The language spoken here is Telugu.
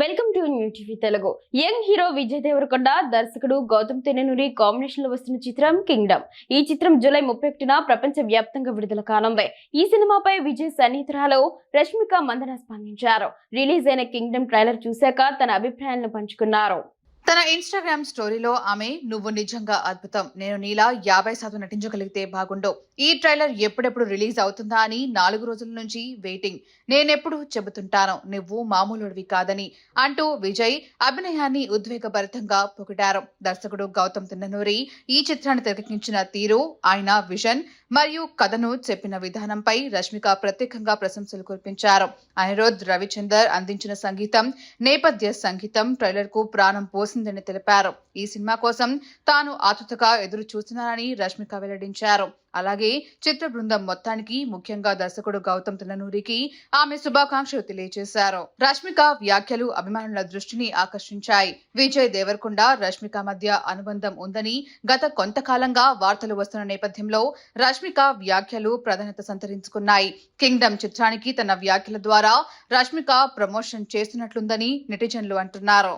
Welcome to new TV Telugu. Young hero Vijay Devarakonda దర్శకుడు గౌతమ్ తెననూరి కాంబినేషన్లో వస్తున్న చిత్రం కింగ్డమ్. ఈ చిత్రం జూలై ముప్పై ఒకటిన ప్రపంచ వ్యాప్తంగా విడుదల కానుంది. ఈ సినిమాపై విజయ్ సన్నిహితురాలు రష్మిక మందన స్పందించారు. రిలీజ్ అయిన కింగ్డమ్ ట్రైలర్ చూశాక తన అభిప్రాయాలను పంచుకున్నారు. తన ఇన్స్టాగ్రామ్ స్టోరీలో ఆమె నువ్వు నిజంగా అద్భుతం. నేను నీలా యాభై శాతం నటించగలిగితే బాగుండు. ఈ ట్రైలర్ ఎప్పుడెప్పుడు రిలీజ్ అవుతుందా అని నాలుగు రోజుల నుంచి వెయిటింగ్. నేనెప్పుడు చెబుతుంటాను నువ్వు మామూలుడివి కాదని అంటూ విజయ్ అభినయాన్ని ఉద్వేగభరితంగా పొగిడారు. దర్శకుడు గౌతమ్ తిన్ననూరి ఈ చిత్రాన్ని తెరకెక్కించిన తీరు ఆయన విజన్ మరియు కథను చెప్పిన విధానంపై రష్మిక ప్రత్యేకంగా ప్రశంసలు కురిపించారు. అనిరుద్ రవిచందర్ అందించిన సంగీతం నేపథ్య సంగీతం ట్రైలర్కు ప్రాణం పోసిందని తెలిపారు. ఈ సినిమా కోసం తాను ఆతృతగా ఎదురు చూస్తున్నానని రష్మిక వెల్లడించారు. అలాగే చిత్ర బృందం మొత్తానికి ముఖ్యంగా దర్శకుడు గౌతమ్ తిలనూరికి ఆమె శుభాకాంక్షలు తెలియజేశారు. రష్మిక వ్యాఖ్యలు అభిమానుల దృష్టిని ఆకర్షించాయి. విజయ్ దేవరకొండ రష్మిక మధ్య అనుబంధం ఉందని గత కొంతకాలంగా వార్తలు వస్తున్న నేపథ్యంలో రష్మిక వ్యాఖ్యలు ప్రాధాన్యత సంతరించుకున్నాయి. కింగ్డమ్ చిత్రానికి తన వ్యాఖ్యల ద్వారా రష్మిక ప్రమోషన్ చేస్తున్నట్లుందని నెటిజన్లు అంటున్నారు.